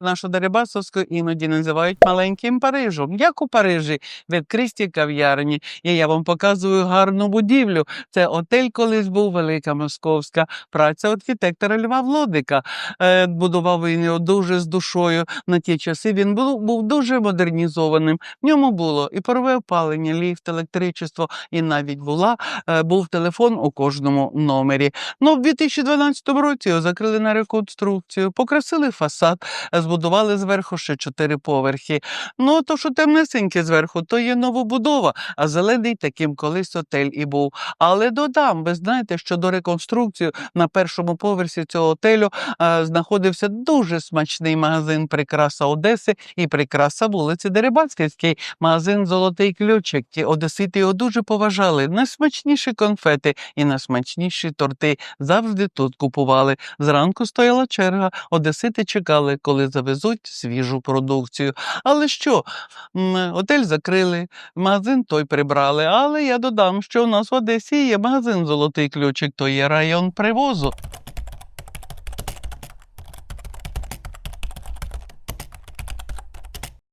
Нашу Дерибасовську іноді називають маленьким Парижем. Як у Парижі, відкристі кав'ярні. І я вам показую гарну будівлю. Це отель колись був Велика Московська. Праця архітектора Льва Влодика. Е, будував він його дуже з душою. На ті часи він був, був дуже модернізованим. В ньому було і парове опалення, ліфт, електричество, і навіть була, е, був телефон у кожному номері. Ну, в 2012 році його закрили на реконструкцію, покрасили фасад, е, збудували зверху ще чотири поверхи. Ну, то, що темнесеньке зверху, то є новобудова, а зелений таким колись отель і був. Але додам, ви знаєте, що до реконструкції на першому поверсі цього отелю е, знаходився дуже смачний магазин Прикраса Одеси і Прикраса вулиці Дерибацький, магазин Золотий ключик. Ті одесити його дуже поважали. Найсмачніші конфети і найсмачніші торти завжди тут купували. Зранку стояла черга, одесити чекали, коли завезуть свіжу продукцію. Але що, отель закрили, магазин той прибрали. Але я додам, що у нас в Одесі є магазин Золотий ключик, то є район привозу.